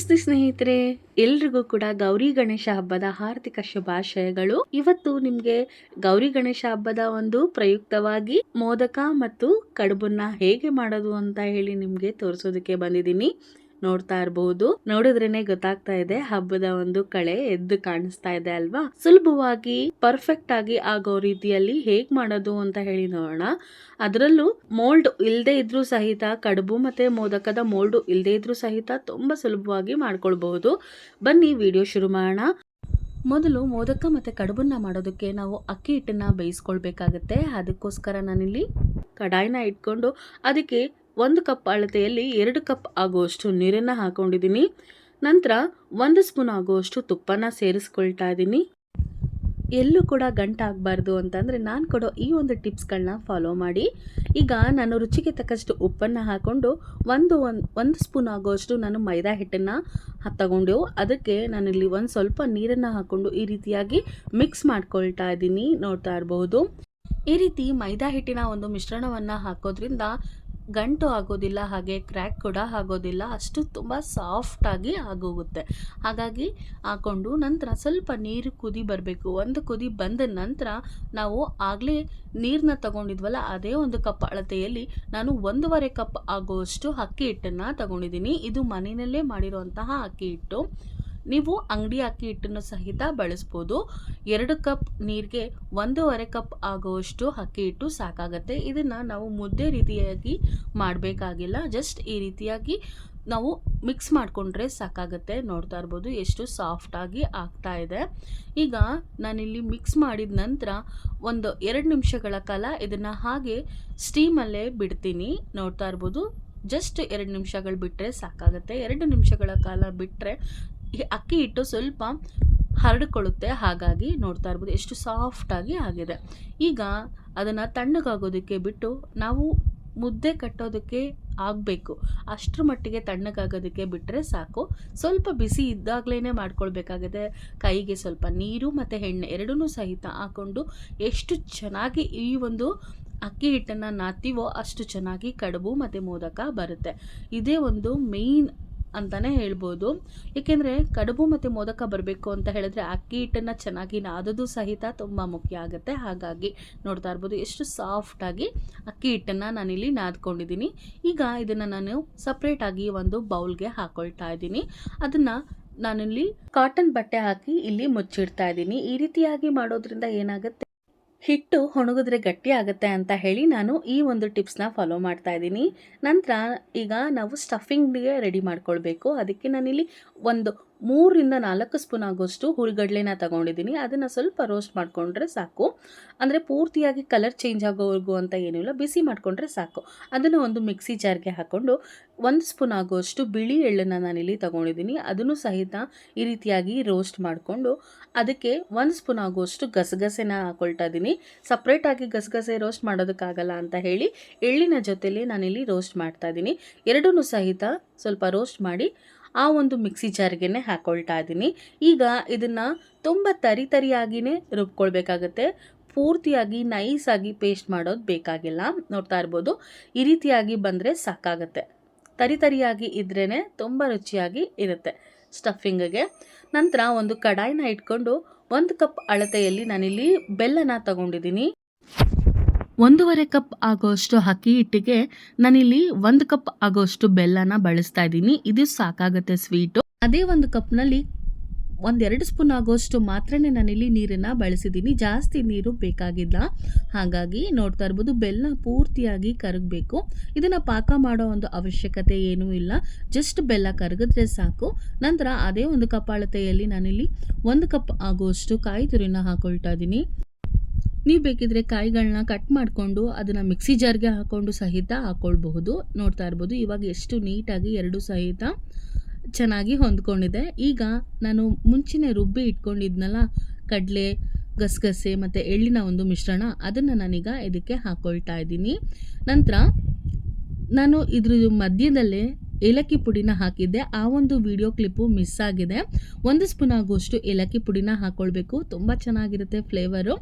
ನಮಸ್ತೆ ಸ್ನೇಹಿತರೆ, ಎಲ್ರಿಗೂ ಕೂಡ ಗೌರಿ ಗಣೇಶ ಹಬ್ಬದ ಹಾರ್ದಿಕ ಶುಭಾಶಯಗಳು. ಇವತ್ತು ನಿಮ್ಗೆ ಗೌರಿ ಗಣೇಶ ಹಬ್ಬದ ಒಂದು ಪ್ರಯುಕ್ತವಾಗಿ ಮೋದಕ ಮತ್ತು ಕಡುಬನ್ನ ಹೇಗೆ ಮಾಡೋದು ಅಂತ ಹೇಳಿ ನಿಮ್ಗೆ ತೋರಿಸೋದಕ್ಕೆ ಬಂದಿದ್ದೀನಿ. ನೋಡ್ತಾ ಇರಬಹುದು ನೋಡಿದ್ರೇನೆ ಗೊತ್ತಾಗ್ತಾ ಇದೆ, ಹಬ್ಬದ ಒಂದು ಕಳೆ ಎದ್ದು ಕಾಣಿಸ್ತಾ ಇದೆ ಅಲ್ವಾ? ಸುಲಭವಾಗಿ ಪರ್ಫೆಕ್ಟ್ ಆಗಿ ಆಗೋ ರೀತಿಯಲ್ಲಿ ಹೇಗ್ ಮಾಡೋದು ಅಂತ ಹೇಳಿ ನೋಡೋಣ. ಅದರಲ್ಲೂ ಮೋಲ್ಡ್ ಇಲ್ಲದೆ ಇದ್ರೂ ಸಹಿತ, ಕಡುಬು ಮತ್ತೆ ಮೋದಕದ ಮೋಲ್ಡ್ ಇಲ್ಲದೆ ಇದ್ರೂ ಸಹಿತ ತುಂಬಾ ಸುಲಭವಾಗಿ ಮಾಡ್ಕೊಳ್ಬಹುದು. ಬನ್ನಿ ವಿಡಿಯೋ ಶುರು ಮಾಡೋಣ. ಮೊದಲು ಮೋದಕ ಮತ್ತು ಕಡುಬನ್ನ ಮಾಡೋದಕ್ಕೆ ನಾವು ಅಕ್ಕಿ ಹಿಟ್ಟನ್ನ ಬೇಯಿಸ್ಕೊಳ್ಬೇಕಾಗತ್ತೆ. ಅದಕ್ಕೋಸ್ಕರ ನಾನಿಲ್ಲಿ ಕಡಾಯಿನ ಇಟ್ಕೊಂಡು, ಅದಕ್ಕೆ ಒಂದು ಕಪ್ ಅಳತೆಯಲ್ಲಿ ಎರಡು ಕಪ್ ಆಗುವಷ್ಟು ನೀರನ್ನು ಹಾಕೊಂಡಿದ್ದೀನಿ. ನಂತರ ಒಂದು ಸ್ಪೂನ್ ಆಗುವಷ್ಟು ತುಪ್ಪನ ಸೇರಿಸ್ಕೊಳ್ತಾ ಇದ್ದೀನಿ. ಎಲ್ಲೂ ಕೂಡ ಗಂಟಾಗಬಾರ್ದು ಅಂತಂದರೆ ನಾನು ಕೊಡೋ ಈ ಒಂದು ಟಿಪ್ಸ್ಗಳನ್ನ ಫಾಲೋ ಮಾಡಿ. ಈಗ ನಾನು ರುಚಿಗೆ ತಕ್ಕಷ್ಟು ಉಪ್ಪನ್ನು ಹಾಕ್ಕೊಂಡು ಒಂದು ಒಂದು ಒಂದು ಸ್ಪೂನ್ ಆಗೋಷ್ಟು ನಾನು ಮೈದಾ ಹಿಟ್ಟನ್ನು ತಗೊಂಡು ಅದಕ್ಕೆ ನಾನಿಲ್ಲಿ ಒಂದು ಸ್ವಲ್ಪ ನೀರನ್ನು ಹಾಕ್ಕೊಂಡು ಈ ರೀತಿಯಾಗಿ ಮಿಕ್ಸ್ ಮಾಡ್ಕೊಳ್ತಾ ಇದ್ದೀನಿ. ನೋಡ್ತಾ ಇರಬಹುದು. ಈ ರೀತಿ ಮೈದಾ ಹಿಟ್ಟಿನ ಒಂದು ಮಿಶ್ರಣವನ್ನು ಹಾಕೋದ್ರಿಂದ ಗಂಟು ಆಗೋದಿಲ್ಲ, ಹಾಗೆ ಕ್ರ್ಯಾಕ್ ಕೂಡ ಆಗೋದಿಲ್ಲ, ಅಷ್ಟು ತುಂಬ ಸಾಫ್ಟಾಗಿ ಆಗೋಗುತ್ತೆ. ಹಾಗಾಗಿ ಹಾಕ್ಕೊಂಡು ನಂತರ ಸ್ವಲ್ಪ ನೀರು ಕುದಿ ಬರಬೇಕು. ಒಂದು ಕುದಿ ಬಂದ ನಂತರ ನಾವು ಆಗಲೇ ನೀರನ್ನ ತಗೊಂಡಿದ್ವಲ್ಲ, ಅದೇ ಒಂದು ಕಪ್ ಅಳತೆಯಲ್ಲಿ ನಾನು ಒಂದೂವರೆ ಕಪ್ ಆಗುವಷ್ಟು ಅಕ್ಕಿ ಹಿಟ್ಟನ್ನು ತಗೊಂಡಿದ್ದೀನಿ. ಇದು ಮನೆಯಲ್ಲೇ ಮಾಡಿರುವಂತಹ ಅಕ್ಕಿ ಹಿಟ್ಟು. ನೀವು ಅಂಗಡಿ ಅಕ್ಕಿ ಹಿಟ್ಟನ್ನು ಸಹಿತ ಬಳಸ್ಬೋದು. ಎರಡು ಕಪ್ ನೀರಿಗೆ ಒಂದೂವರೆ ಕಪ್ ಆಗುವಷ್ಟು ಅಕ್ಕಿ ಹಿಟ್ಟು ಸಾಕಾಗತ್ತೆ. ಇದನ್ನು ನಾವು ಮುದ್ದೆ ರೀತಿಯಾಗಿ ಮಾಡಬೇಕಾಗಿಲ್ಲ. ಜಸ್ಟ್ ಈ ರೀತಿಯಾಗಿ ನಾವು ಮಿಕ್ಸ್ ಮಾಡಿಕೊಂಡ್ರೆ ಸಾಕಾಗತ್ತೆ. ನೋಡ್ತಾ ಇರ್ಬೋದು ಎಷ್ಟು ಸಾಫ್ಟಾಗಿ ಆಗ್ತಾ ಇದೆ. ಈಗ ನಾನಿಲ್ಲಿ ಮಿಕ್ಸ್ ಮಾಡಿದ ನಂತರ ಒಂದು ಎರಡು ನಿಮಿಷಗಳ ಕಾಲ ಇದನ್ನು ಹಾಗೆ ಸ್ಟೀಮಲ್ಲೇ ಬಿಡ್ತೀನಿ. ನೋಡ್ತಾ ಇರ್ಬೋದು ಜಸ್ಟ್ ಎರಡು ನಿಮಿಷಗಳು ಬಿಟ್ಟರೆ ಸಾಕಾಗುತ್ತೆ. ಎರಡು ನಿಮಿಷಗಳ ಕಾಲ ಬಿಟ್ಟರೆ ಅಕ್ಕಿ ಹಿಟ್ಟು ಸ್ವಲ್ಪ ಹರಡಿಕೊಳ್ಳುತ್ತೆ, ಹಾಗಾಗಿ ನೋಡ್ತಾ ಇರ್ಬೋದು ಎಷ್ಟು ಸಾಫ್ಟಾಗಿ ಆಗಿದೆ. ಈಗ ಅದನ್ನು ತಣ್ಣಗಾಗೋದಕ್ಕೆ ಬಿಟ್ಟು ನಾವು ಮುದ್ದೆ ಕಟ್ಟೋದಕ್ಕೆ ಆಗಬೇಕು. ಅಷ್ಟರ ಮಟ್ಟಿಗೆ ತಣ್ಣಗಾಗೋದಕ್ಕೆ ಬಿಟ್ಟರೆ ಸಾಕು. ಸ್ವಲ್ಪ ಬಿಸಿ ಇದ್ದಾಗಲೇ ಮಾಡ್ಕೊಳ್ಬೇಕಾಗಿದೆ ಕೈಗೆ ಸ್ವಲ್ಪ ನೀರು ಮತ್ತು ಎಣ್ಣೆ ಎರಡನ್ನೂ ಸಹಿತ ಹಾಕ್ಕೊಂಡು ಎಷ್ಟು ಚೆನ್ನಾಗಿ ಈ ಒಂದು ಅಕ್ಕಿ ಹಿಟ್ಟನ್ನು ನಾತಿವೋ ಅಷ್ಟು ಚೆನ್ನಾಗಿ ಕಡುಬು ಮತ್ತು ಮೋದಕ ಬರುತ್ತೆ. ಇದೇ ಒಂದು ಮೇಯ್ನ್ ಅಂತಲೇ ಹೇಳ್ಬೋದು. ಏಕೆಂದರೆ ಕಡುಬು ಮತ್ತು ಮೋದಕ ಬರಬೇಕು ಅಂತ ಹೇಳಿದ್ರೆ ಅಕ್ಕಿ ಹಿಟ್ಟನ್ನು ಚೆನ್ನಾಗಿ ನಾದೋದು ಸಹಿತ ತುಂಬ ಮುಖ್ಯ ಆಗುತ್ತೆ. ಹಾಗಾಗಿ ನೋಡ್ತಾ ಇರ್ಬೋದು, ಎಷ್ಟು ಸಾಫ್ಟಾಗಿ ಅಕ್ಕಿ ಹಿಟ್ಟನ್ನು ನಾನಿಲ್ಲಿ ನಾದ್ಕೊಂಡಿದ್ದೀನಿ. ಈಗ ಇದನ್ನು ನಾನು ಸಪ್ರೇಟಾಗಿ ಒಂದು ಬೌಲ್ಗೆ ಹಾಕೊಳ್ತಾ ಇದ್ದೀನಿ. ಅದನ್ನು ನಾನಿಲ್ಲಿ ಕಾಟನ್ ಬಟ್ಟೆ ಹಾಕಿ ಇಲ್ಲಿ ಮುಚ್ಚಿಡ್ತಾ ಇದ್ದೀನಿ. ಈ ರೀತಿಯಾಗಿ ಮಾಡೋದ್ರಿಂದ ಏನಾಗುತ್ತೆ? ಹಿಟ್ಟು ಒಣಗಿದ್ರೆ ಗಟ್ಟಿ ಆಗುತ್ತೆ ಅಂತ ಹೇಳಿ ನಾನು ಈ ಒಂದು ಟಿಪ್ಸ್ನ ಫಾಲೋ ಮಾಡ್ತಾ ಇದ್ದೀನಿ. ನಂತರ ಈಗ ನಾವು ಸ್ಟಫಿಂಗ್ಗೆ ರೆಡಿ ಮಾಡ್ಕೊಳ್ಬೇಕು. ಅದಕ್ಕೆ ನಾನಿಲ್ಲಿ ಒಂದು ಮೂರರಿಂದ ನಾಲ್ಕು ಸ್ಪೂನ್ ಆಗೋಷ್ಟು ಹುರಿಗಡ್ಲೆನ ತಗೊಂಡಿದ್ದೀನಿ. ಅದನ್ನು ಸ್ವಲ್ಪ ರೋಸ್ಟ್ ಮಾಡಿಕೊಂಡ್ರೆ ಸಾಕು. ಅಂದರೆ ಪೂರ್ತಿಯಾಗಿ ಕಲರ್ ಚೇಂಜ್ ಆಗೋವರೆಗೂ ಅಂತ ಏನಿಲ್ಲ ಬಿಸಿ ಮಾಡಿಕೊಂಡ್ರೆ ಸಾಕು. ಅದನ್ನು ಒಂದು ಮಿಕ್ಸಿ ಜಾರ್ಗೆ ಹಾಕ್ಕೊಂಡು ಒಂದು ಸ್ಪೂನ್ ಆಗೋಷ್ಟು ಬಿಳಿ ಎಳ್ಳನ್ನು ನಾನಿಲ್ಲಿ ತಗೊಂಡಿದ್ದೀನಿ. ಅದನ್ನು ಸಹಿತ ಈ ರೀತಿಯಾಗಿ ರೋಸ್ಟ್ ಮಾಡಿಕೊಂಡು ಅದಕ್ಕೆ ಒಂದು ಸ್ಪೂನ್ ಆಗೋಷ್ಟು ಗಸಗಸೆನ ಹಾಕೊಳ್ತಾ ಇದ್ದೀನಿ ಸಪ್ರೇಟಾಗಿ ಗಸಗಸೆ ರೋಸ್ಟ್ ಮಾಡೋದಕ್ಕಾಗಲ್ಲ ಅಂತ ಹೇಳಿ ಎಳ್ಳಿನ ಜೊತೆಲಿ ನಾನಿಲ್ಲಿ ರೋಸ್ಟ್ ಮಾಡ್ತಾ ಇದ್ದೀನಿ ಎರಡೂ ಸಹಿತ ಸ್ವಲ್ಪ ರೋಸ್ಟ್ ಮಾಡಿ ಆ ಒಂದು ಮಿಕ್ಸಿ ಜಾರ್ಗೆ ಹಾಕೊಳ್ತಾ ಇದ್ದೀನಿ. ಈಗ ಇದನ್ನು ತುಂಬ ತರಿ ತರಿಯಾಗಿಯೇ ರುಬ್ಕೊಳ್ಬೇಕಾಗತ್ತೆ. ಪೂರ್ತಿಯಾಗಿ ನೈಸಾಗಿ ಪೇಸ್ಟ್ ಮಾಡೋದು ಬೇಕಾಗಿಲ್ಲ. ನೋಡ್ತಾ ಇರ್ಬೋದು, ಈ ರೀತಿಯಾಗಿ ಬಂದರೆ ಸಾಕಾಗತ್ತೆ. ತರಿ ತರಿಯಾಗಿ ಇದ್ರೇ ತುಂಬ ರುಚಿಯಾಗಿ ಇರುತ್ತೆ ಸ್ಟಫಿಂಗ್ಗೆ ನಂತರ ಒಂದು ಕಡಾಯಿನ ಇಟ್ಕೊಂಡು ಒಂದು ಕಪ್ ಅಳತೆಯಲ್ಲಿ ನಾನಿಲ್ಲಿ ಬೆಲ್ಲನ ತಗೊಂಡಿದ್ದೀನಿ. ಒಂದೂವರೆ ಕಪ್ ಆಗೋಷ್ಟು ಅಕ್ಕಿ ಹಿಟ್ಟಿಗೆ ನಾನಿಲ್ಲಿ ಒಂದು ಕಪ್ ಆಗೋಷ್ಟು ಬೆಲ್ಲನ ಬಳಸ್ತಾ ಇದ್ದೀನಿ. ಇದು ಸಾಕಾಗುತ್ತೆ ಸ್ವೀಟು ಅದೇ ಒಂದು ಕಪ್ನಲ್ಲಿ ಒಂದೆರಡು ಸ್ಪೂನ್ ಆಗೋಷ್ಟು ಮಾತ್ರನೇ ನಾನಿಲ್ಲಿ ನೀರನ್ನು ಬಳಸಿದ್ದೀನಿ. ಜಾಸ್ತಿ ನೀರು ಬೇಕಾಗಿಲ್ಲ. ಹಾಗಾಗಿ ನೋಡ್ತಾ ಇರ್ಬೋದು ಬೆಲ್ಲ ಪೂರ್ತಿಯಾಗಿ ಕರಗಬೇಕು. ಇದನ್ನು ಪಾಕ ಮಾಡೋ ಒಂದು ಅವಶ್ಯಕತೆ ಏನೂ ಇಲ್ಲ. ಜಸ್ಟ್ ಬೆಲ್ಲ ಕರಗಿದ್ರೆ ಸಾಕು. ನಂತರ ಅದೇ ಒಂದು ಕಪ್ ಅಳತೆಯಲ್ಲಿ ನಾನಿಲ್ಲಿ ಒಂದು ಕಪ್ ಆಗೋಷ್ಟು ಕಾಯಿ ತುರಿನ ಹಾಕೊಳ್ತಾ ಇದ್ದೀನಿ. ನೀವು ಬೇಕಿದ್ರೆ ಕಾಯಿಗಳನ್ನ ಕಟ್ ಮಾಡಿಕೊಂಡು ಅದನ್ನು ಮಿಕ್ಸಿ ಜಾರ್ಗೆ ಹಾಕ್ಕೊಂಡು ಸಹಿತ ಹಾಕ್ಕೊಳ್ಬಹುದು ನೋಡ್ತಾ ಇರ್ಬೋದು. ಇವಾಗ ಎಷ್ಟು ನೀಟಾಗಿ ಎರಡು ಸಹಿತ ಚೆನ್ನಾಗಿ ಹೊಂದ್ಕೊಂಡಿದೆ. ಈಗ ನಾನು ಮುಂಚೆನೇ ರುಬ್ಬಿ ಇಟ್ಕೊಂಡಿದ್ನಲ್ಲ, ಕಡಲೆ, ಗಸಗಸೆ ಮತ್ತು ಎಳ್ಳಿನ ಒಂದು ಮಿಶ್ರಣ, ಅದನ್ನು ನಾನೀಗ ಇದಕ್ಕೆ ಹಾಕ್ಕೊಳ್ತಾ ಇದ್ದೀನಿ. ನಂತರ ನಾನು ಇದ್ರ ಮಧ್ಯದಲ್ಲೇ ಏಲಕ್ಕಿ ಪುಡಿನ ಹಾಕಿದ್ದೆ. ಆ ಒಂದು ವಿಡಿಯೋ ಕ್ಲಿಪ್ಪು ಮಿಸ್ ಆಗಿದೆ. ಒಂದು ಸ್ಪೂನ್ ಆಗುವಷ್ಟು ಏಲಕ್ಕಿ ಪುಡಿನ ಹಾಕ್ಕೊಳ್ಬೇಕು ತುಂಬ ಚೆನ್ನಾಗಿರುತ್ತೆ ಫ್ಲೇವರು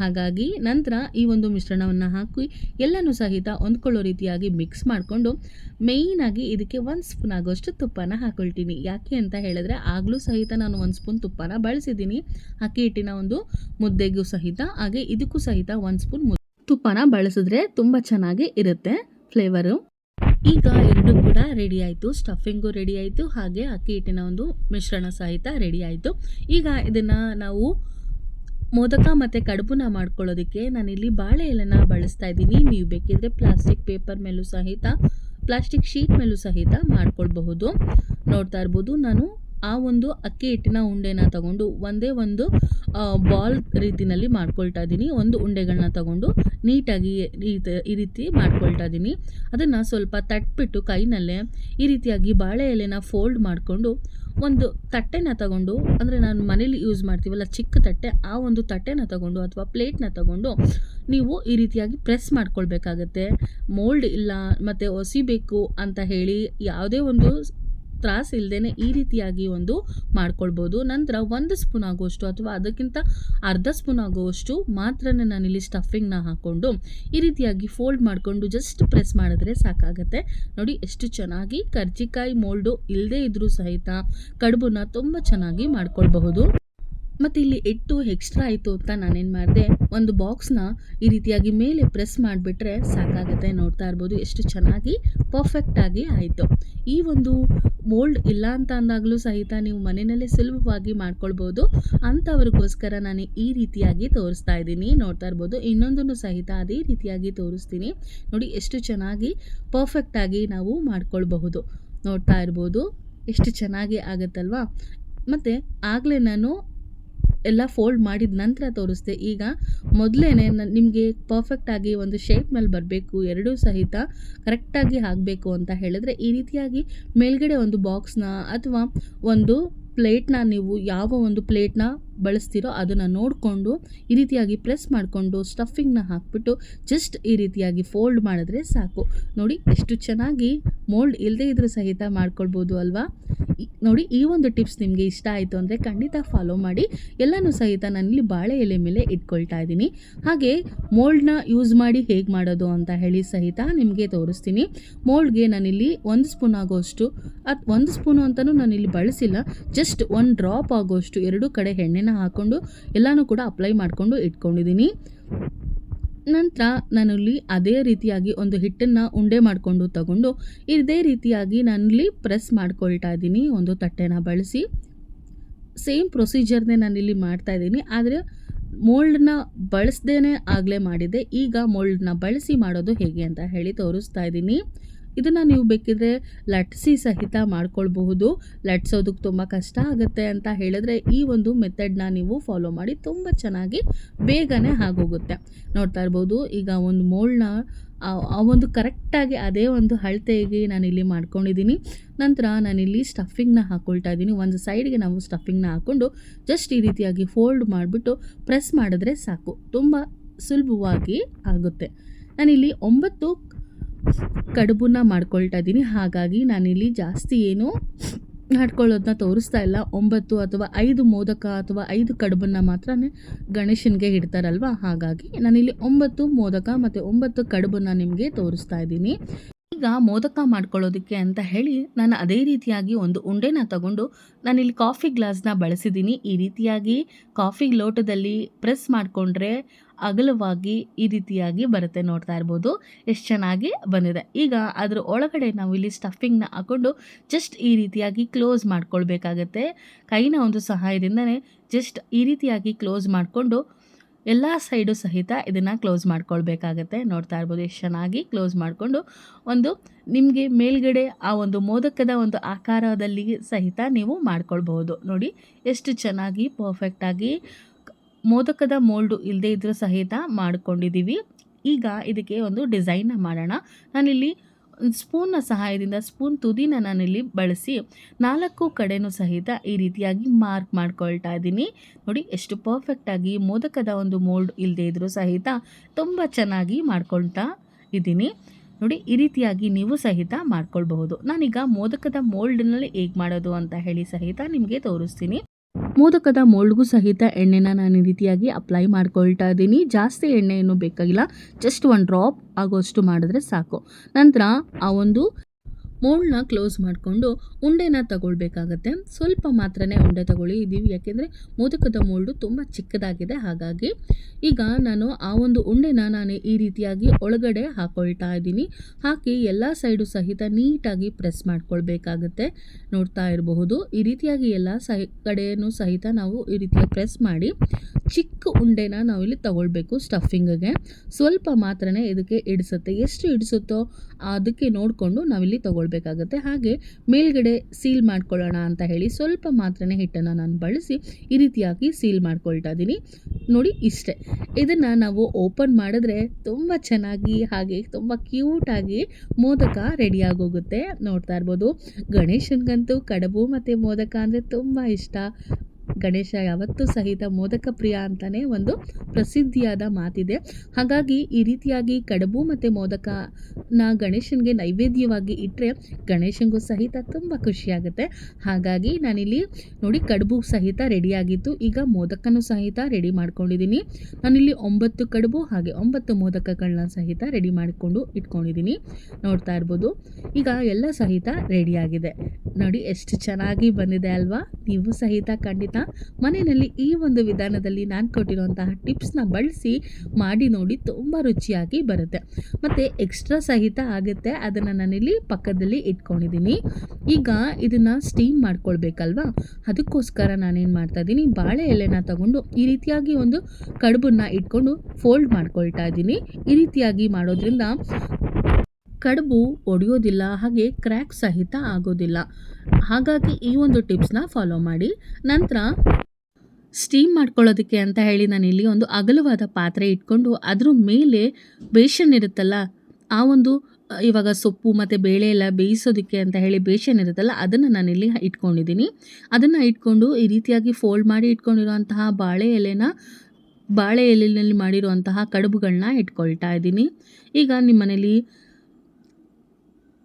ಹಾಗಾಗಿ ನಂತರ ಈ ಒಂದು ಮಿಶ್ರಣವನ್ನು ಹಾಕಿ ಎಲ್ಲನೂ ಸಹಿತ ಹೊಂದ್ಕೊಳ್ಳೋ ರೀತಿಯಾಗಿ ಮಿಕ್ಸ್ ಮಾಡಿಕೊಂಡು ಮೇಯ್ನಾಗಿ ಇದಕ್ಕೆ ಒಂದು ಸ್ಪೂನ್ ಆಗೋಷ್ಟು ತುಪ್ಪನ ಹಾಕೊಳ್ತೀನಿ. ಯಾಕೆ ಅಂತ ಹೇಳಿದ್ರೆ ಆಗಲೂ ಸಹಿತ ನಾನು ಒಂದು ಸ್ಪೂನ್ ತುಪ್ಪನ ಬಳಸಿದ್ದೀನಿ. ಅಕ್ಕಿ ಹಿಟ್ಟಿನ ಒಂದು ಮುದ್ದೆಗೂ ಸಹಿತ. ಹಾಗೆ ಇದಕ್ಕೂ ಸಹಿತ ಒಂದು ಸ್ಪೂನ್ ತುಪ್ಪನ ಬಳಸಿದ್ರೆ ತುಂಬ ಚೆನ್ನಾಗಿ ಇರುತ್ತೆ ಫ್ಲೇವರು ಈಗ ಎರಡು ಕೂಡ ರೆಡಿ ಆಯಿತು. ಸ್ಟಫಿಂಗು ರೆಡಿ ಆಯಿತು. ಹಾಗೆ ಅಕ್ಕಿ ಹಿಟ್ಟಿನ ಒಂದು ಮಿಶ್ರಣ ಸಹಿತ ರೆಡಿ ಆಯಿತು. ಈಗ ಇದನ್ನು ನಾವು ಮೋದಕ ಮತ್ತು ಕಡುಬುನ ಮಾಡ್ಕೊಳ್ಳೋದಕ್ಕೆ ನಾನಿಲ್ಲಿ ಬಾಳೆ ಎಲೆನ ಬಳಸ್ತಾ ಇದ್ದೀನಿ. ನೀವು ಬೇಕಿದ್ರೆ ಪ್ಲಾಸ್ಟಿಕ್ ಪೇಪರ್ ಮೇಲೂ ಸಹಿತ ಪ್ಲಾಸ್ಟಿಕ್ ಶೀಟ್ ಮೇಲೂ ಸಹಿತ ಮಾಡ್ಕೊಳ್ಬಹುದು. ನೋಡ್ತಾ ಇರ್ಬೋದು. ನಾನು ಆ ಒಂದು ಅಕ್ಕಿ ಹಿಟ್ಟಿನ ಉಂಡೆನ ತಗೊಂಡು ಒಂದೇ ಒಂದು ಬಾಲ್ ರೀತಿನಲ್ಲಿ ಮಾಡ್ಕೊಳ್ತಾ ಇದ್ದೀನಿ. ಒಂದು ಉಂಡೆಗಳನ್ನ ತಗೊಂಡು ನೀಟಾಗಿ ಈ ರೀತಿ ಮಾಡ್ಕೊಳ್ತಾ ಇದ್ದೀನಿ. ಅದನ್ನು ಸ್ವಲ್ಪ ತಟ್ಬಿಟ್ಟು ಕೈನಲ್ಲೇ ಈ ರೀತಿಯಾಗಿ ಬಾಳೆ ಎಲೆನ ಫೋಲ್ಡ್ ಮಾಡಿಕೊಂಡು ಒಂದು ತಟ್ಟೆನ ತಗೊಂಡು, ಅಂದರೆ ನಾನು ಮನೇಲಿ ಯೂಸ್ ಮಾಡ್ತೀವಲ್ಲ ಚಿಕ್ಕ ತಟ್ಟೆ, ಆ ಒಂದು ತಟ್ಟೆನ ತಗೊಂಡು ಅಥವಾ ಪ್ಲೇಟ್ನ ತಗೊಂಡು ನೀವು ಈ ರೀತಿಯಾಗಿ ಪ್ರೆಸ್ ಮಾಡ್ಕೊಳ್ಬೇಕಾಗತ್ತೆ. ಮೋಲ್ಡ್ ಇಲ್ಲ, ಮತ್ತು ಒಸಿಬೇಕು ಅಂತ ಹೇಳಿ ಯಾವುದೇ ಒಂದು ತ್ರಾಸ ಇಲ್ಲದೇ ಈ ರೀತಿಯಾಗಿ ಒಂದು ಮಾಡ್ಕೊಳ್ಬೋದು. ನಂತರ ಒಂದು ಸ್ಪೂನ್ ಆಗುವಷ್ಟು ಅಥವಾ ಅದಕ್ಕಿಂತ ಅರ್ಧ ಸ್ಪೂನ್ ಆಗುವಷ್ಟು ಮಾತ್ರನೇ ನಾನಿಲ್ಲಿ ಸ್ಟಫಿಂಗ್ನ ಹಾಕ್ಕೊಂಡು ಈ ರೀತಿಯಾಗಿ ಫೋಲ್ಡ್ ಮಾಡಿಕೊಂಡು ಜಸ್ಟ್ ಪ್ರೆಸ್ ಮಾಡಿದ್ರೆ ಸಾಕಾಗತ್ತೆ. ನೋಡಿ ಎಷ್ಟು ಚೆನ್ನಾಗಿ ಕರ್ಜಿಕಾಯಿ ಮೋಲ್ಡು ಇಲ್ಲದೇ ಇದ್ರೂ ಸಹಿತ ಕಡುಬನ್ನ ತುಂಬ ಚೆನ್ನಾಗಿ ಮಾಡ್ಕೊಳ್ಬಹುದು. ಮತ್ತು ಇಲ್ಲಿ ಎಟ್ಟು ಎಕ್ಸ್ಟ್ರಾ ಆಯಿತು ಅಂತ ನಾನೇನು ಮಾಡಿದೆ, ಒಂದು ಬಾಕ್ಸ್ನ ಈ ರೀತಿಯಾಗಿ ಮೇಲೆ ಪ್ರೆಸ್ ಮಾಡಿಬಿಟ್ರೆ ಸಾಕಾಗುತ್ತೆ ನೋಡ್ತಾ ಇರ್ಬೋದು. ಎಷ್ಟು ಚೆನ್ನಾಗಿ ಪರ್ಫೆಕ್ಟಾಗಿ ಆಯಿತು. ಈ ಒಂದು ಮೋಲ್ಡ್ ಇಲ್ಲ ಅಂತ ಅಂದಾಗಲೂ ಸಹಿತ ನೀವು ಮನೆಯಲ್ಲೇ ಸುಲಭವಾಗಿ ಮಾಡ್ಕೊಳ್ಬೋದು. ಅಂಥವ್ರಿಗೋಸ್ಕರ ನಾನು ಈ ರೀತಿಯಾಗಿ ತೋರಿಸ್ತಾ ಇದ್ದೀನಿ. ನೋಡ್ತಾ ಇರ್ಬೋದು. ಇನ್ನೊಂದನ್ನು ಸಹಿತ ಅದೇ ರೀತಿಯಾಗಿ ತೋರಿಸ್ತೀನಿ. ನೋಡಿ, ಎಷ್ಟು ಚೆನ್ನಾಗಿ ಪರ್ಫೆಕ್ಟಾಗಿ ನಾವು ಮಾಡ್ಕೊಳ್ಬಹುದು. ನೋಡ್ತಾ ಇರ್ಬೋದು. ಎಷ್ಟು ಚೆನ್ನಾಗಿ ಆಗುತ್ತಲ್ವಾ? ಮತ್ತು ಆಗಲೇ ನಾನು ಎಲ್ಲ ಫೋಲ್ಡ್ ಮಾಡಿದ ನಂತರ ತೋರಿಸ್ದೆ. ಈಗ ಮೊದಲೇ ನಿಮಗೆ ಪರ್ಫೆಕ್ಟಾಗಿ ಒಂದು ಶೇಪ್ ಮೇಲೆ ಬರಬೇಕು, ಎರಡೂ ಸಹಿತ ಕರೆಕ್ಟಾಗಿ ಆಗಬೇಕು ಅಂತ ಹೇಳಿದ್ರೆ ಈ ರೀತಿಯಾಗಿ ಮೇಲ್ಗಡೆ ಒಂದು ಬಾಕ್ಸ್ನ ಅಥವಾ ಒಂದು ಪ್ಲೇಟ್ನ ನೀವು ಯಾವ ಒಂದು ಪ್ಲೇಟ್ನ ಬಳಸ್ತೀರೋ ಅದನ್ನು ನೋಡಿಕೊಂಡು ಈ ರೀತಿಯಾಗಿ ಪ್ರೆಸ್ ಮಾಡಿಕೊಂಡು ಸ್ಟಫಿಂಗ್ನ ಹಾಕ್ಬಿಟ್ಟು ಜಸ್ಟ್ ಈ ರೀತಿಯಾಗಿ ಫೋಲ್ಡ್ ಮಾಡಿದ್ರೆ ಸಾಕು. ನೋಡಿ, ಎಷ್ಟು ಚೆನ್ನಾಗಿ ಮೋಲ್ಡ್ ಇಲ್ಲದೇ ಇದ್ರೂ ಸಹಿತ ಮಾಡ್ಕೊಳ್ಬೋದು ಅಲ್ವಾ? ನೋಡಿ, ಈ ಒಂದು ಟಿಪ್ಸ್ ನಿಮಗೆ ಇಷ್ಟ ಆಯಿತು ಅಂದರೆ ಖಂಡಿತ ಫಾಲೋ ಮಾಡಿ. ಎಲ್ಲನೂ ಸಹಿತ ನಾನಿಲ್ಲಿ ಬಾಳೆ ಎಲೆ ಮೇಲೆ ಇಟ್ಕೊಳ್ತಾ ಇದ್ದೀನಿ. ಹಾಗೆ ಮೋಲ್ಡ್ನ ಯೂಸ್ ಮಾಡಿ ಹೇಗೆ ಮಾಡೋದು ಅಂತ ಹೇಳಿ ಸಹಿತ ನಿಮಗೆ ತೋರಿಸ್ತೀನಿ. ಮೋಲ್ಡ್ಗೆ ನಾನಿಲ್ಲಿ ಒಂದು ಸ್ಪೂನ್ ಆಗೋಷ್ಟು ಅದು ಒಂದು ಸ್ಪೂನು ಅಂತಲೂ ನಾನಿಲ್ಲಿ ಬಳಸಿಲ್ಲ. ಜಸ್ಟ್ ಒಂದು ಡ್ರಾಪ್ ಆಗೋಷ್ಟು ಎರಡು ಕಡೆ ಎಣ್ಣೆನ ಹಾಕ್ಕೊಂಡು ಎಲ್ಲನೂ ಕೂಡ ಅಪ್ಲೈ ಮಾಡಿಕೊಂಡು ಇಟ್ಕೊಂಡಿದ್ದೀನಿ ನಂತರ ನಾನಲ್ಲಿ ಅದೇ ರೀತಿಯಾಗಿ ಒಂದು ಹಿಟ್ಟನ್ನು ಉಂಡೆ ಮಾಡಿಕೊಂಡು ತಗೊಂಡು ಇದೇ ರೀತಿಯಾಗಿ ನಾನಲ್ಲಿ ಪ್ರೆಸ್ ಮಾಡ್ಕೊಳ್ತಾ ಇದ್ದೀನಿ ಒಂದು ತಟ್ಟೆನ ಬಳಸಿ. ಸೇಮ್ ಪ್ರೊಸೀಜರ್ನೇ ನಾನಿಲ್ಲಿ ಮಾಡ್ತಾ ಇದ್ದೀನಿ ಆದರೆ ಮೋಲ್ಡ್ನ ಬಳಸ್ದೇ ಆಗಲೇ ಮಾಡಿದೆ ಈಗ ಮೋಲ್ಡ್ನ ಬಳಸಿ ಮಾಡೋದು ಹೇಗೆ ಅಂತ ಹೇಳಿ ತೋರಿಸ್ತಾ ಇದ್ದೀನಿ ಇದನ್ನು ನೀವು ಬೇಕಿದ್ರೆ ಲಟ್ಸಿ ಸಹಿತ ಮಾಡ್ಕೊಳ್ಬಹುದು. ಲಟ್ಸೋದಕ್ಕೆ ತುಂಬ ಕಷ್ಟ ಆಗುತ್ತೆ ಅಂತ ಹೇಳಿದ್ರೆ ಈ ಒಂದು ಮೆಥಡ್ನ ನೀವು ಫಾಲೋ ಮಾಡಿ ತುಂಬ ಚೆನ್ನಾಗಿ ಬೇಗನೆ ಆಗೋಗುತ್ತೆ. ನೋಡ್ತಾ ಇರ್ಬೋದು, ಈಗ ಒಂದು ಮೋಲ್ಡ್ನ ಆ ಒಂದು ಕರೆಕ್ಟಾಗಿ ಅದೇ ಒಂದು ಅಳತೆಗೆ ನಾನಿಲ್ಲಿ ಮಾಡ್ಕೊಂಡಿದ್ದೀನಿ. ನಂತರ ನಾನಿಲ್ಲಿ ಸ್ಟಫಿಂಗ್ನ ಹಾಕ್ಕೊಳ್ತಾ ಇದ್ದೀನಿ. ಒಂದು ಸೈಡ್ಗೆ ನಾವು ಸ್ಟಫಿಂಗ್ನ ಹಾಕ್ಕೊಂಡು ಜಸ್ಟ್ ಈ ರೀತಿಯಾಗಿ ಫೋಲ್ಡ್ ಮಾಡಿಬಿಟ್ಟು ಪ್ರೆಸ್ ಮಾಡಿದ್ರೆ ಸಾಕು. ತುಂಬ ಸುಲಭವಾಗಿ ಆಗುತ್ತೆ. ನಾನಿಲ್ಲಿ ಒಂಬತ್ತು ಕಡುಬನ್ನ ಮಾಡ್ಕೊಳ್ತಾ ಇದ್ದೀನಿ ಹಾಗಾಗಿ ನಾನಿಲ್ಲಿ ಜಾಸ್ತಿ ಏನು ಮಾಡ್ಕೊಳ್ಳೋದನ್ನ ತೋರಿಸ್ತಾ ಇಲ್ಲ. ಒಂಬತ್ತು ಅಥವಾ ಐದು ಮೋದಕ ಅಥವಾ ಐದು ಕಡುಬನ್ನ ಮಾತ್ರ ಗಣೇಶನಿಗೆ ಇಡ್ತಾರಲ್ವ? ಹಾಗಾಗಿ ನಾನಿಲ್ಲಿ ಒಂಬತ್ತು ಮೋದಕ ಮತ್ತು ಒಂಬತ್ತು ಕಡುಬನ್ನ ನಿಮಗೆ ತೋರಿಸ್ತಾ ಇದ್ದೀನಿ ಈಗ ಮೋದಕ ಮಾಡ್ಕೊಳ್ಳೋದಕ್ಕೆ ಅಂತ ಹೇಳಿ ನಾನು ಅದೇ ರೀತಿಯಾಗಿ ಒಂದು ಉಂಡೆನ ತಗೊಂಡು ನಾನಿಲ್ಲಿ ಕಾಫಿ ಗ್ಲಾಸ್ನ ಬಳಸಿದ್ದೀನಿ ಈ ರೀತಿಯಾಗಿ ಕಾಫಿ ಲೋಟದಲ್ಲಿ ಪ್ರೆಸ್ ಮಾಡಿಕೊಂಡ್ರೆ ಅಗಲವಾಗಿ ಈ ರೀತಿಯಾಗಿ ಬರುತ್ತೆ ನೋಡ್ತಾ ಇರ್ಬೋದು. ಎಷ್ಟು ಚೆನ್ನಾಗಿ ಬಂದಿದೆ. ಈಗ ಅದರ ಒಳಗಡೆ ನಾವು ಇಲ್ಲಿ ಸ್ಟಫಿಂಗ್ನ ಹಾಕೊಂಡು ಜಸ್ಟ್ ಈ ರೀತಿಯಾಗಿ ಕ್ಲೋಸ್ ಮಾಡ್ಕೊಳ್ಬೇಕಾಗತ್ತೆ. ಕೈನ ಒಂದು ಸಹಾಯದಿಂದನೇ ಜಸ್ಟ್ ಈ ರೀತಿಯಾಗಿ ಕ್ಲೋಸ್ ಮಾಡಿಕೊಂಡು ಎಲ್ಲ ಸೈಡು ಸಹಿತ ಇದನ್ನು ಕ್ಲೋಸ್ ಮಾಡ್ಕೊಳ್ಬೇಕಾಗತ್ತೆ. ನೋಡ್ತಾ ಇರ್ಬೋದು ಎಷ್ಟು ಚೆನ್ನಾಗಿ ಕ್ಲೋಸ್ ಮಾಡಿಕೊಂಡು ಒಂದು ನಿಮಗೆ ಮೇಲ್ಗಡೆ ಆ ಒಂದು ಮೋದಕದ ಒಂದು ಆಕಾರದಲ್ಲಿ ಸಹಿತ ನೀವು ಮಾಡ್ಕೊಳ್ಬಹುದು. ನೋಡಿ, ಎಷ್ಟು ಚೆನ್ನಾಗಿ ಪರ್ಫೆಕ್ಟಾಗಿ ಮೋದಕದ ಮೋಲ್ಡು ಇಲ್ಲದೆ ಇದ್ರೂ ಸಹಿತ ಮಾಡ್ಕೊಂಡಿದ್ದೀವಿ. ಈಗ ಇದಕ್ಕೆ ಒಂದು ಡಿಸೈನ್ನ ಮಾಡೋಣ. ನಾನಿಲ್ಲಿ ಸ್ಪೂನ್ನ ಸಹಾಯದಿಂದ, ಸ್ಪೂನ್ ತುದಿನ ನಾನಿಲ್ಲಿ ಬಳಸಿ ನಾಲ್ಕು ಕಡೆನೂ ಸಹಿತ ಈ ರೀತಿಯಾಗಿ ಮಾರ್ಕ್ ಮಾಡ್ಕೊಳ್ತಾ ಇದ್ದೀನಿ. ನೋಡಿ, ಎಷ್ಟು ಪರ್ಫೆಕ್ಟಾಗಿ ಮೋದಕದ ಒಂದು ಮೋಲ್ಡ್ ಇಲ್ಲದೆ ಇದ್ರೂ ಸಹಿತ ತುಂಬ ಚೆನ್ನಾಗಿ ಮಾಡ್ಕೊಳ್ತಾ ಇದ್ದೀನಿ. ನೋಡಿ, ಈ ರೀತಿಯಾಗಿ ನೀವು ಸಹಿತ ಮಾಡ್ಕೊಳ್ಬಹುದು. ನಾನೀಗ ಮೋದಕದ ಮೋಲ್ಡ್ನಲ್ಲಿ ಹೇಗೆ ಮಾಡೋದು ಅಂತ ಹೇಳಿ ಸಹಿತ ನಿಮಗೆ ತೋರಿಸ್ತೀನಿ. ಮೋದಕದ ಮೋಲ್ಡ್ಗೂ ಸಹಿತ ಎಣ್ಣೆನ ನಾನು ಈ ರೀತಿಯಾಗಿ ಅಪ್ಲೈ ಮಾಡ್ಕೊಳ್ತಾ ಇದ್ದೀನಿ. ಜಾಸ್ತಿ ಎಣ್ಣೆ ಏನು ಬೇಕಾಗಿಲ್ಲ. ಜಸ್ಟ್ ಒಂದು ಡ್ರಾಪ್ ಆಗೋಷ್ಟು ಮಾಡಿದ್ರೆ ಸಾಕು. ನಂತರ ಆ ಒಂದು ಮೋಲ್ಡ್ನ ಕ್ಲೋಸ್ ಮಾಡಿಕೊಂಡು ಉಂಡೆನ ತಗೊಳ್ಬೇಕಾಗತ್ತೆ. ಸ್ವಲ್ಪ ಮಾತ್ರನೇ ಉಂಡೆ ತಗೊಳ್ಳಿ ಇದ್ದೀವಿ ಯಾಕೆಂದರೆ ಮೋದಕದ ಮೋಲ್ಡು ತುಂಬ ಚಿಕ್ಕದಾಗಿದೆ. ಹಾಗಾಗಿ ಈಗ ನಾನು ಆ ಒಂದು ಉಂಡೆನ ನಾನು ಈ ರೀತಿಯಾಗಿ ಒಳಗಡೆ ಹಾಕೊಳ್ತಾ ಇದ್ದೀನಿ. ಹಾಕಿ ಎಲ್ಲ ಸೈಡು ಸಹಿತ ನೀಟಾಗಿ ಪ್ರೆಸ್ ಮಾಡ್ಕೊಳ್ಬೇಕಾಗತ್ತೆ. ನೋಡ್ತಾ ಇರಬಹುದು. ಈ ರೀತಿಯಾಗಿ ಎಲ್ಲ ಸಹಿ ಕಡೆಯೂ ಸಹಿತ ನಾವು ಈ ರೀತಿಯ ಪ್ರೆಸ್ ಮಾಡಿ ಚಿಕ್ಕ ಉಂಡೆನ ನಾವಿಲ್ಲಿ ತಗೊಳ್ಬೇಕು ಸ್ಟಫಿಂಗ್ಗೆ ಸ್ವಲ್ಪ ಮಾತ್ರನೇ ಇದಕ್ಕೆ ಇಡಿಸುತ್ತೆ. ಎಷ್ಟು ಇಡಿಸುತ್ತೋ ಅದಕ್ಕೆ ನೋಡಿಕೊಂಡು ನಾವಿಲ್ಲಿ ತಗೊಳ್ಬೇಕಾಗತ್ತೆ ಹಾಗೆ ಮೇಲ್ಗಡೆ ಸೀಲ್ ಮಾಡ್ಕೊಳ್ಳೋಣ ಅಂತ ಹೇಳಿ ಸ್ವಲ್ಪ ಮಾತ್ರನೇ ಹಿಟ್ಟನ್ನು ನಾನು ಬಳಸಿ ಈ ರೀತಿಯಾಗಿ ಸೀಲ್ ಮಾಡ್ಕೊಳ್ತಾ ಇದ್ದೀನಿ. ನೋಡಿ ಇಷ್ಟೇ. ಇದನ್ನು ನಾವು ಓಪನ್ ಮಾಡಿದ್ರೆ ತುಂಬ ಚೆನ್ನಾಗಿ ಹಾಗೆ ತುಂಬ ಕ್ಯೂಟಾಗಿ ಮೋದಕ ರೆಡಿಯಾಗೋಗುತ್ತೆ ನೋಡ್ತಾ ಇರ್ಬೋದು. ಗಣೇಶನಿಗಂತೂ ಕಡಬು ಮತ್ತು ಮೋದಕ ಅಂದರೆ ತುಂಬ ಇಷ್ಟ. ಗಣೇಶ ಯಾವತ್ತೂ ಸಹಿತ ಮೋದಕ ಪ್ರಿಯ ಅಂತಲೇ ಒಂದು ಪ್ರಸಿದ್ಧಿಯಾದ ಮಾತಿದೆ. ಹಾಗಾಗಿ ಈ ರೀತಿಯಾಗಿ ಕಡುಬು ಮತ್ತು ಮೋದಕನ ಗಣೇಶನಿಗೆ ನೈವೇದ್ಯವಾಗಿ ಇಟ್ಟರೆ ಗಣೇಶನಿಗೂ ಸಹಿತ ತುಂಬ ಖುಷಿಯಾಗುತ್ತೆ. ಹಾಗಾಗಿ ನಾನಿಲ್ಲಿ ನೋಡಿ ಕಡುಬು ಸಹಿತ ರೆಡಿಯಾಗಿತ್ತು ಈಗ ಮೋದಕನೂ ಸಹಿತ ರೆಡಿ ಮಾಡ್ಕೊಂಡಿದ್ದೀನಿ. ನಾನಿಲ್ಲಿ ಒಂಬತ್ತು ಕಡುಬು ಹಾಗೆ ಒಂಬತ್ತು ಮೋದಕಗಳನ್ನ ಸಹಿತ ರೆಡಿ ಮಾಡಿಕೊಂಡು ಇಟ್ಕೊಂಡಿದ್ದೀನಿ. ನೋಡ್ತಾ ಇರ್ಬೋದು. ಈಗ ಎಲ್ಲ ಸಹಿತ ರೆಡಿಯಾಗಿದೆ ನೋಡಿ ಎಷ್ಟು ಚೆನ್ನಾಗಿ ಬಂದಿದೆ ಅಲ್ವಾ? ನೀವು ಸಹಿತ ಖಂಡಿತ ಮನೆಯಲ್ಲಿ ಈ ಒಂದು ವಿಧಾನದಲ್ಲಿ ನಾನು ಕೊಟ್ಟಿರುವಂತಹ ಟಿಪ್ಸ್ನ ಬಳಸಿ ಮಾಡಿ ನೋಡಿ ತುಂಬ ರುಚಿಯಾಗಿ ಬರುತ್ತೆ. ಮತ್ತು ಎಕ್ಸ್ಟ್ರಾ ಸಹಿತ ಆಗುತ್ತೆ, ಅದನ್ನು ನಾನಿಲ್ಲಿ ಪಕ್ಕದಲ್ಲಿ ಇಟ್ಕೊಂಡಿದ್ದೀನಿ. ಈಗ ಇದನ್ನು ಸ್ಟೀಮ್ ಮಾಡ್ಕೊಳ್ಬೇಕಲ್ವಾ? ಅದಕ್ಕೋಸ್ಕರ ನಾನೇನು ಮಾಡ್ತಾ ಇದ್ದೀನಿ ಬಾಳೆ ಎಲೆನ ತಗೊಂಡು ಈ ರೀತಿಯಾಗಿ ಒಂದು ಕಡುಬನ್ನು ಇಟ್ಕೊಂಡು ಫೋಲ್ಡ್ ಮಾಡ್ಕೊಳ್ತಾ ಇದ್ದೀನಿ. ಈ ರೀತಿಯಾಗಿ ಮಾಡೋದ್ರಿಂದ ಕಡುಬು ಒಡೆಯೋದಿಲ್ಲ, ಹಾಗೆ ಕ್ರ್ಯಾಕ್ ಸಹಿತ ಆಗೋದಿಲ್ಲ. ಹಾಗಾಗಿ ಈ ಒಂದು ಟಿಪ್ಸ್ನ ಫಾಲೋ ಮಾಡಿ. ನಂತರ ಸ್ಟೀಮ್ ಮಾಡ್ಕೊಳ್ಳೋದಕ್ಕೆ ಅಂತ ಹೇಳಿ ನಾನು ಇಲ್ಲಿ ಒಂದು ಅಗಲವಾದ ಪಾತ್ರೆ ಇಟ್ಕೊಂಡು ಅದ್ರ ಮೇಲೆ ಬೇಷನ್ ಇರುತ್ತಲ್ಲ, ಆ ಒಂದು, ಇವಾಗ ಸೊಪ್ಪು ಮತ್ತು ಬೇಳೆ ಎಲ್ಲ ಬೇಯಿಸೋದಕ್ಕೆ ಅಂತ ಹೇಳಿ ಬೇಷನ್ ಇರುತ್ತಲ್ಲ, ಅದನ್ನು ನಾನಿಲ್ಲಿ ಇಟ್ಕೊಂಡಿದ್ದೀನಿ. ಅದನ್ನು ಇಟ್ಕೊಂಡು ಈ ರೀತಿಯಾಗಿ ಫೋಲ್ಡ್ ಮಾಡಿ ಇಟ್ಕೊಂಡಿರುವಂತಹ ಬಾಳೆ ಎಲೆನ, ಬಾಳೆ ಎಲೆಯಲ್ಲಿ ಮಾಡಿರುವಂತಹ ಕಡುಬುಗಳನ್ನ ಇಟ್ಕೊಳ್ತಾ ಇದ್ದೀನಿ. ಈಗ ನಿಮ್ಮ ಮನೇಲಿ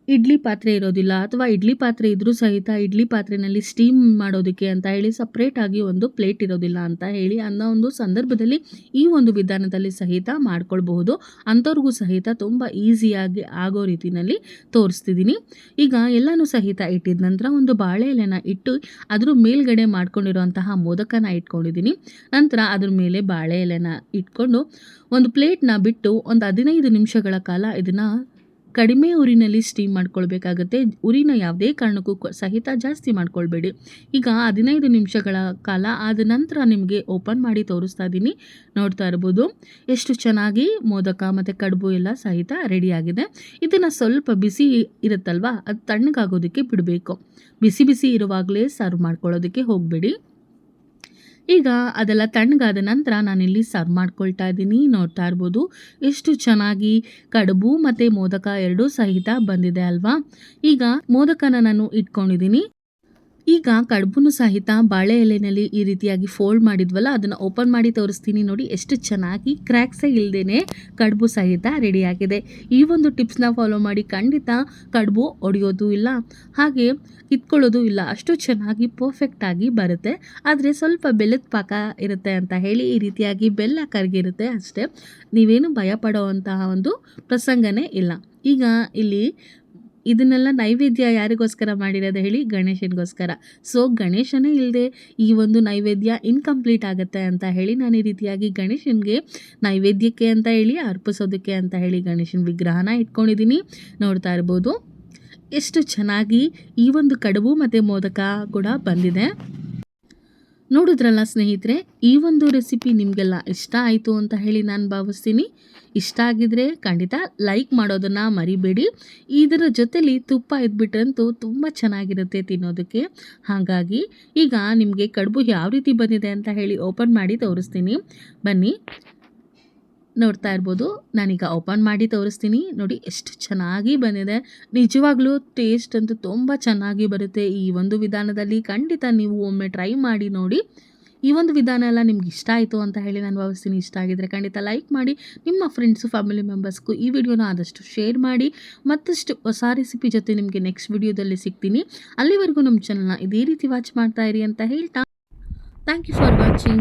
ಇಡ್ಲಿ ಪಾತ್ರೆ ಇರೋದಿಲ್ಲ ಅಥವಾ ಇಡ್ಲಿ ಪಾತ್ರೆ ಇದ್ದರೂ ಸಹಿತ ಇಡ್ಲಿ ಪಾತ್ರೆನಲ್ಲಿ ಸ್ಟೀಮ್ ಮಾಡೋದಕ್ಕೆ ಅಂತ ಹೇಳಿ ಸಪ್ರೇಟಾಗಿ ಒಂದು ಪ್ಲೇಟ್ ಇರೋದಿಲ್ಲ ಅಂತ ಹೇಳಿ ಅನ್ನೋ ಒಂದು ಸಂದರ್ಭದಲ್ಲಿ ಈ ಒಂದು ವಿಧಾನದಲ್ಲಿ ಸಹಿತ ಮಾಡ್ಕೊಳ್ಬಹುದು. ಅಂಥವ್ರಿಗೂ ಸಹಿತ ತುಂಬ ಈಸಿಯಾಗಿ ಆಗೋ ರೀತಿಯಲ್ಲಿ ತೋರಿಸ್ತಿದ್ದೀನಿ ಈಗ ಎಲ್ಲನೂ ಸಹಿತ ಇಟ್ಟಿದ ನಂತರ ಒಂದು ಬಾಳೆ ಎಲೆನ ಇಟ್ಟು ಅದ್ರ ಮೇಲ್ಗಡೆ ಮಾಡ್ಕೊಂಡಿರುವಂತಹ ಮೋದಕನ ಇಟ್ಕೊಂಡಿದ್ದೀನಿ ನಂತರ ಅದ್ರ ಮೇಲೆ ಬಾಳೆ ಎಲೆನ ಇಟ್ಕೊಂಡು ಒಂದು ಪ್ಲೇಟ್ನ ಬಿಟ್ಟು ಒಂದು ಹದಿನೈದು ನಿಮಿಷಗಳ ಕಾಲ ಇದನ್ನು ಕಡಿಮೆ ಉರಿನಲ್ಲಿ ಸ್ಟೀಮ್ ಮಾಡ್ಕೊಳ್ಬೇಕಾಗತ್ತೆ. ಉರಿನ ಯಾವುದೇ ಕಾರಣಕ್ಕೂ ಸಹಿತ ಜಾಸ್ತಿ ಮಾಡ್ಕೊಳ್ಬೇಡಿ. ಈಗ ಹದಿನೈದು ನಿಮಿಷಗಳ ಕಾಲ ಆದ ನಂತರ ನಿಮಗೆ ಓಪನ್ ಮಾಡಿ ತೋರಿಸ್ತಾ ಇದ್ದೀನಿ ನೋಡ್ತಾ ಇರ್ಬೋದು. ಎಷ್ಟು ಚೆನ್ನಾಗಿ ಮೋದಕ ಮತ್ತು ಕಡುಬು ಎಲ್ಲ ಸಹಿತ ರೆಡಿಯಾಗಿದೆ ಇದನ್ನು ಸ್ವಲ್ಪ ಬಿಸಿ ಇರುತ್ತಲ್ವಾ? ಅದು ತಣ್ಣಗಾಗೋದಕ್ಕೆ ಬಿಡಬೇಕು. ಬಿಸಿ ಬಿಸಿ ಇರುವಾಗಲೇ ಸರ್ವ್ ಮಾಡ್ಕೊಳ್ಳೋದಕ್ಕೆ ಹೋಗಬೇಡಿ. ಈಗ ಅದೆಲ್ಲ ತಣ್ಣಗಾದ ನಂತರ ನಾನಿಲ್ಲಿ ಸರ್ವ್ ಮಾಡ್ಕೊಳ್ತಾ ಇದ್ದೀನಿ. ನೋಡ್ತಾ ಇರ್ಬೋದು. ಎಷ್ಟು ಚೆನ್ನಾಗಿ ಕಡುಬು ಮತ್ತು ಮೋದಕ ಎರಡೂ ಸಹಿತ ಬಂದಿದೆ ಅಲ್ವಾ? ಈಗ ಮೋದಕನ ನಾನು ಇಟ್ಕೊಂಡಿದ್ದೀನಿ. ಈಗ ಕಡುಬುನು ಸಹಿತ ಬಾಳೆ ಎಲೆನಲ್ಲಿ ಈ ರೀತಿಯಾಗಿ ಫೋಲ್ಡ್ ಮಾಡಿದ್ವಲ್ಲ, ಅದನ್ನು ಓಪನ್ ಮಾಡಿ ತೋರಿಸ್ತೀನಿ ನೋಡಿ, ಎಷ್ಟು ಚೆನ್ನಾಗಿ ಕ್ರ್ಯಾಕ್ಸೇ ಇಲ್ಲದೇ ಕಡುಬು ಸಹಿತ ರೆಡಿಯಾಗಿದೆ ಈ ಒಂದು ಟಿಪ್ಸ್ನ ಫಾಲೋ ಮಾಡಿ ಖಂಡಿತ ಕಡುಬು ಒಡೆಯೋದು ಇಲ್ಲ, ಹಾಗೆ ಕಿತ್ಕೊಳ್ಳೋದು ಇಲ್ಲ, ಅಷ್ಟು ಚೆನ್ನಾಗಿ ಪರ್ಫೆಕ್ಟಾಗಿ ಬರುತ್ತೆ. ಆದರೆ ಸ್ವಲ್ಪ ಬೆಲ್ಲದ ಪಾಕ ಇರುತ್ತೆ ಅಂತ ಹೇಳಿ ಈ ರೀತಿಯಾಗಿ ಬೆಲ್ಲ ಕರಗಿರುತ್ತೆ ಅಷ್ಟೇ. ನೀವೇನು ಭಯ ಪಡೋವಂತಹ ಒಂದು ಪ್ರಸಂಗನೇ ಇಲ್ಲ. ಈಗ ಇಲ್ಲಿ ಇದನ್ನೆಲ್ಲ ನೈವೇದ್ಯ ಯಾರಿಗೋಸ್ಕರ ಮಾಡಿರೋದು ಹೇಳಿ ಗಣೇಶನಿಗೋಸ್ಕರ. ಸೊ ಗಣೇಶನೇ ಇಲ್ಲದೆ ಈ ಒಂದು ನೈವೇದ್ಯ ಇನ್ಕಂಪ್ಲೀಟ್ ಆಗುತ್ತೆ ಅಂತ ಹೇಳಿ ನಾನು ಈ ರೀತಿಯಾಗಿ ಗಣೇಶನಿಗೆ ನೈವೇದ್ಯಕ್ಕೆ ಅಂತ ಹೇಳಿ, ಅರ್ಪಿಸೋದಕ್ಕೆ ಅಂತ ಹೇಳಿ ಗಣೇಶನ ವಿಗ್ರಹನ ಇಟ್ಕೊಂಡಿದ್ದೀನಿ. ನೋಡ್ತಾ ಇರ್ಬೋದು. ಎಷ್ಟು ಚೆನ್ನಾಗಿ ಈ ಒಂದು ಕಡುಬು ಮತ್ತು ಮೋದಕ ಕೂಡ ಬಂದಿದೆ. ನೋಡಿದ್ರಲ್ಲ ಸ್ನೇಹಿತರೆ, ಈ ಒಂದು ರೆಸಿಪಿ ನಿಮಗೆಲ್ಲ ಇಷ್ಟ ಆಯಿತು ಅಂತ ಹೇಳಿ ನಾನು ಭಾವಿಸ್ತೀನಿ. ಇಷ್ಟ ಆಗಿದ್ರೆ ಖಂಡಿತ ಲೈಕ್ ಮಾಡೋದನ್ನು ಮರಿಬೇಡಿ. ಇದರ ಜೊತೆಲಿ ತುಪ್ಪ ಇದ್ಬಿಟ್ರಂತೂ ತುಂಬ ಚೆನ್ನಾಗಿರುತ್ತೆ ತಿನ್ನೋದಕ್ಕೆ. ಹಾಗಾಗಿ ಈಗ ನಿಮಗೆ ಕಡುಬು ಯಾವ ರೀತಿ ಬಂದಿದೆ ಅಂತ ಹೇಳಿ ಓಪನ್ ಮಾಡಿ ತೋರಿಸ್ತೀನಿ. ಬನ್ನಿ. ನೋಡ್ತಾ ಇರ್ಬೋದು. ನಾನೀಗ ಓಪನ್ ಮಾಡಿ ತೋರಿಸ್ತೀನಿ. ನೋಡಿ, ಎಷ್ಟು ಚೆನ್ನಾಗಿ ಬಂದಿದೆ. ನಿಜವಾಗ್ಲೂ ಟೇಸ್ಟ್ ಅಂತೂ ತುಂಬ ಚೆನ್ನಾಗಿ ಬರುತ್ತೆ. ಈ ಒಂದು ವಿಧಾನದಲ್ಲಿ ಖಂಡಿತ ನೀವು ಒಮ್ಮೆ ಟ್ರೈ ಮಾಡಿ ನೋಡಿ. ಈ ಒಂದು ವಿಧಾನ ಎಲ್ಲ ನಿಮ್ಗೆ ಇಷ್ಟ ಆಯಿತು ಅಂತ ಹೇಳಿ ನಾನು ಭಾವಿಸ್ತೀನಿ. ಇಷ್ಟ ಆಗಿದ್ದರೆ ಖಂಡಿತ ಲೈಕ್ ಮಾಡಿ. ನಿಮ್ಮ ಫ್ರೆಂಡ್ಸು ಫ್ಯಾಮಿಲಿ ಮೆಂಬರ್ಸ್ಗೂ ಈ ವಿಡಿಯೋನ ಆದಷ್ಟು ಶೇರ್ ಮಾಡಿ. ಮತ್ತಷ್ಟು ಹೊಸ ರೆಸಿಪಿ ಜೊತೆ ನಿಮಗೆ ನೆಕ್ಸ್ಟ್ ವಿಡಿಯೋದಲ್ಲಿ ಸಿಗ್ತೀನಿ. ಅಲ್ಲಿವರೆಗೂ ನಮ್ಮ ಚಾನಲ್ನ ಇದೇ ರೀತಿ ವಾಚ್ ಮಾಡ್ತಾ ಇರಿ ಅಂತ ಹೇಳ್ತಾ. Thank you for watching